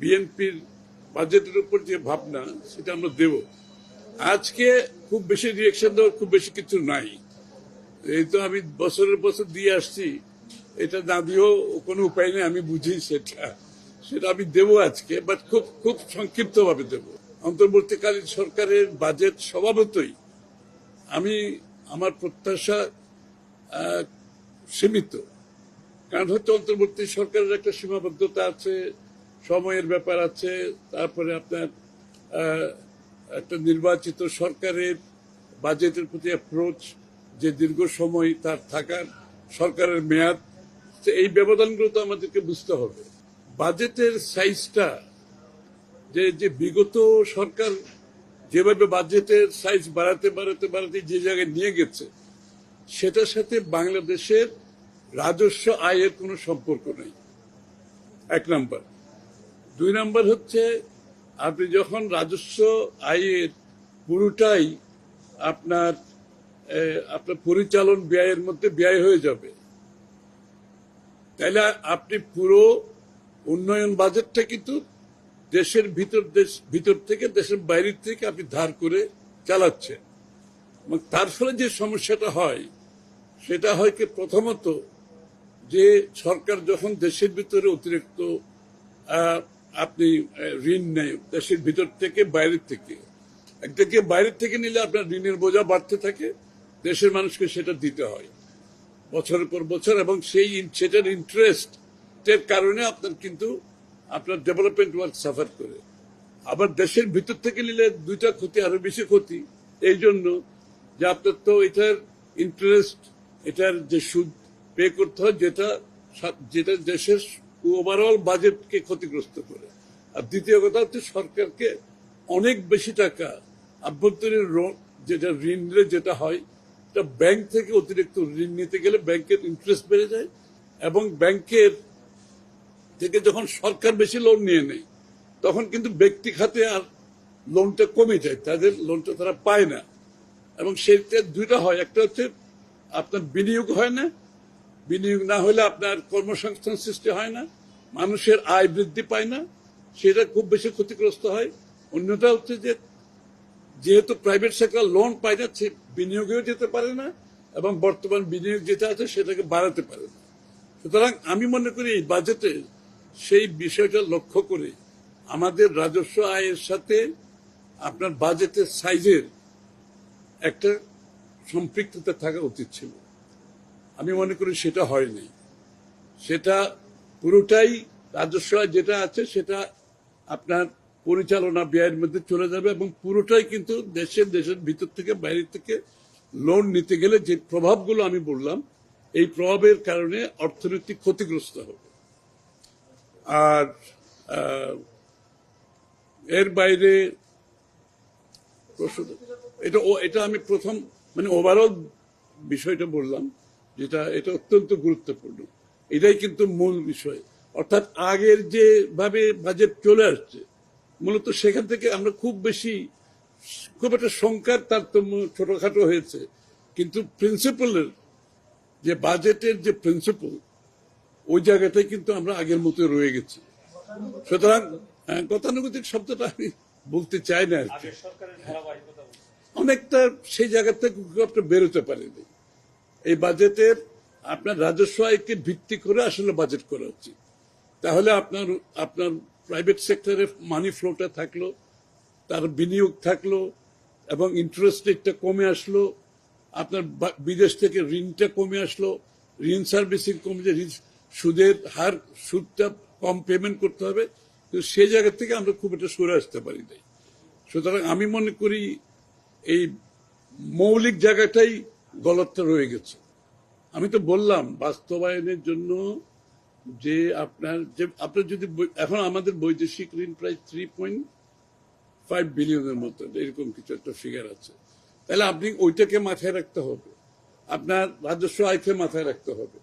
বিএনপির বাজেটের উপর যে ভাবনা, সেটা আমরা দেব। আজকে খুব বেশি রিয়েকশন দেওয়ার খুব বেশি কিছু নাই। এই তো আমি বছরের বছর দিয়ে আসছি, এটা না দিয়েও কোনো উপায় নেই, আমি বুঝি সেটা। সেটা আমি দেব আজকে বাট খুব খুব সংক্ষিপ্ত ভাবে দেব। অন্তর্বর্তীকালীন সরকারের বাজেট স্বভাবতই আমি, আমার প্রত্যাশা সীমিত। কারণ হচ্ছে অন্তর্বর্তী সরকারের একটা সীমাবদ্ধতা আছে সময়ের ব্যাপার আছে, তারপরে আপনার একটা নির্বাচিত সরকারের বাজেটের প্রতি অ্যাপ্রোচ যে দীর্ঘ সময় তার থাকার সরকারের মেয়াদ এই ব্যবধানগুলো তো আমাদেরকে বুঝতে হবে। বাজেটের সাইজটা যে যে বিগত সরকার যেভাবে বাজেটের সাইজ বাড়াতে বাড়াতে বাড়াতে যে জায়গায় নিয়ে গেছে, সেটার সাথে বাংলাদেশের রাজস্ব আয়ের কোনো সম্পর্ক নেই। এক নাম্বার। দুই নাম্বার হচ্ছে, আপনি যখন রাজস্ব আয়ের পুরোটাই আপনার আপনার পরিচালন ব্যয়ের মধ্যে ব্যয় হয়ে যাবে, তাহলে আপনি পুরো উন্নয়ন বাজেটটা কিন্তু দেশের ভিতর, দেশ, ভিতর থেকে, দেশের বাইরের থেকে আপনি ধার করে চালাচ্ছেন। এবং তার ফলে যে সমস্যাটা হয়, সেটা হয় কি প্রথমত যে সরকার যখন দেশের ভিতরে অতিরিক্ত আপনি ঋণ নেয় দেশের ভিতর থেকে বাইরের থেকে। একদিকে বাইরের থেকে নিলে আপনার ঋণের বোঝা বাড়তে থাকে, দেশের মানুষকে সেটা দিতে হয়। বছরের পর বছর এবং সেই সেটার ইন্টারেস্ট এর কারণে আপনার কিন্তু, আপনার ডেভেলপমেন্ট ওয়ার্ক সাফার করে। আবার দেশের ভিতর থেকে নিলে দুইটা ক্ষতি, আরও বেশি ক্ষতি। এই জন্য যে আপনার তো এটার ইন্টারেস্ট এটার যে সুদ পে করতে হয়, যেটা যেটা দেশের ওভারঅল বাজেটকে ক্ষতিগ্রস্ত করে। আর দ্বিতীয় কথা হচ্ছে সরকারকে অনেক বেশি টাকা আভ্যন্তরীণ যেটা ঋণ নিলে যেটা হয় এটা ব্যাংক থেকে অতিরিক্ত ঋণ নিতে গেলে ব্যাংকের ইন্টারেস্ট বেড়ে যায় এবং ব্যাংকের থেকে যখন সরকার বেশি লোন নিয়ে নেয়, তখন কিন্তু ব্যক্তি খাতে আর লোনটা কমে যায়, তাদের লোনটা তারা পায় না। এবং সেটা দুইটা হয়, একটা হচ্ছে আপনার বিনিয়োগ হয় না বিনিয়োগ না হলে আপনার কর্মসংস্থান সৃষ্টি হয় না, মানুষের আয় বৃদ্ধি পায় না, সেটা খুব বেশি ক্ষতিগ্রস্ত হয়। অন্যটা হচ্ছে যে যেহেতু প্রাইভেট সেক্টর লোন না, সে বিনিয়োগেও যেতে পারে না এবং বর্তমান বিনিয়োগ যেটা আছে সেটাকে বাড়াতে পারে না। সুতরাং আমি মনে করি এই বাজেটে সেই বিষয়টা লক্ষ্য করে আমাদের রাজস্ব আয়ের সাথে আপনার বাজেটের সাইজের একটা সম্পৃক্ততা থাকা উচিত ছিল। আমি মনে করি সেটা হয়নি। সেটা পুরোটাই রাজস্ব যেটা আছে সেটা আপনার পরিচালনা ব্যয়ের মধ্যে চলে যাবে এবং পুরোটাই কিন্তু দেশের দেশের ভিতর থেকে বাইরে থেকে লোন নিতে গেলে যে প্রভাবগুলো আমি বললাম, এই প্রভাবের কারণে অর্থনীতি ক্ষতিগ্রস্ত হবে। আর এর বাইরে এটা এটা আমি প্রথম মানে ওভারঅল বিষয়টা বললাম। যেটা এটা অত্যন্ত গুরুত্বপূর্ণ। এটাই কিন্তু মূল বিষয়। অর্থাৎ আগের যে ভাবে বাজেট চলে আসছে মূলত সেখান থেকে আমরা খুব বেশি খুব একটা সংখ্যার তারতম্য ছোটখাটো হয়েছে। কিন্তু প্রিন্সিপালের যে বাজেটের যে প্রিন্সিপাল ওই জায়গাটাই কিন্তু আমরা আগের মতো রয়ে গেছি। সুতরাং আহ, গতানুগতিক শব্দটা আমি বলতে চাই না আর কি। অনেকটা সেই জায়গা থেকে খুব একটা বেরোতে পারেনি। এই বাজেটের আপনার রাজস্ব আয়কে ভিত্তি করে আসলে বাজেট করা উচিত। তাহলে আপনার আপনার প্রাইভেট সেক্টরে মানি ফ্লোটা থাকল, তার বিনিয়োগ থাকল, এবং ইন্টারেস্ট রেটটা কমে আসলো, আপনার বিদেশ থেকে ঋণটা কমে আসলো, ঋণ সার্ভিসিং কমে যে সুদের হার, সুদটা কম পেমেন্ট করতে হবে, কিন্তু সেই জায়গা থেকে আমরা খুব একটা সরে আসতে পারি নাই। সুতরাং আমি মনে করি এই মৌলিক জায়গাটাই গলতটা রয়ে গেছে। আমি তো বললাম, বাস্তবায়নের জন্য যে আপনার যে আপনার যদি এখন আমাদের বৈদেশিক ঋণ প্রায় থ্রি পয়েন্ট ফাইভ বিলিয়নের মতো, এরকম কিছু একটা ফিগার আছে। তাহলে আপনি ওইটাকে মাথায় রাখতে হবে। আপনার রাজস্ব আয়কে মাথায় রাখতে হবে।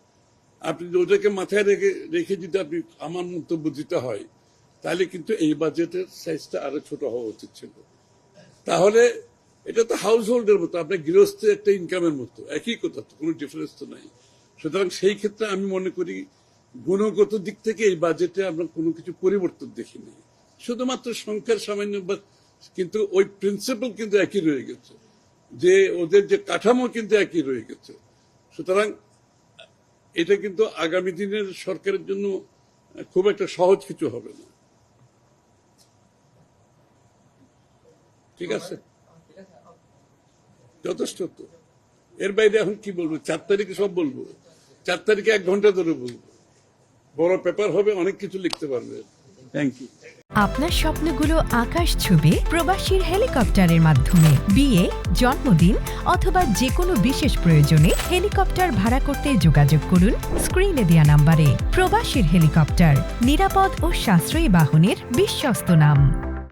আপনি ওটাকে মাথায় রেখে রেখে যদি আপনি আমার মন্তব্য দিতে হয়, তাহলে কিন্তু এই বাজেটের সাইজটা আরও ছোট হওয়া উচিত ছিল। তাহলে এটা তো হাউস হোল্ডের মতো, আপনার গৃহস্থ একটা ইনকামের মতো, একই কথা তো, কোনো ডিফারেন্স তো নাই। সুতরাং সেই ক্ষেত্রে আমি মনে করি, গুণগত দিক থেকে এই বাজেটে আমরা কোনো কিছু পরিবর্তন দেখিনি শুধুমাত্র সংখ্যার সামান্য বা- কিন্তু ওই প্রিন্সিপাল কিন্তু একই রয়ে গেছে, যে ওদের যে কাঠামো কিন্তু একই রয়ে গেছে। সুতরাং, এটা কিন্তু আগামী দিনের সরকারের জন্য খুব একটা সহজ কিছু হবে না। ঠিক আছে? যথেষ্ট তো। এর বাইরে এখন কি বলব? চার তারিখে সব বলব। চার তারিখে এক ঘণ্টা ধরে বলব। বড় পেপার হবে, অনেক কিছু লিখতে পারবে। থ্যাংক ইউ আপনার স্বপ্নগুলো আকাশ ছবি প্রবাসীর হেলিকপ্টারের মাধ্যমে। বিয়ে, জন্মদিন অথবা যে কোনো বিশেষ প্রয়োজনে হেলিকপ্টার ভাড়া করতে যোগাযোগ করুন স্ক্রিনে দেয়া নাম্বারে। প্রবাসীর হেলিকপ্টার, নিরাপদ ও সাশ্রয়ী বাহনের বিশ্বস্ত নাম।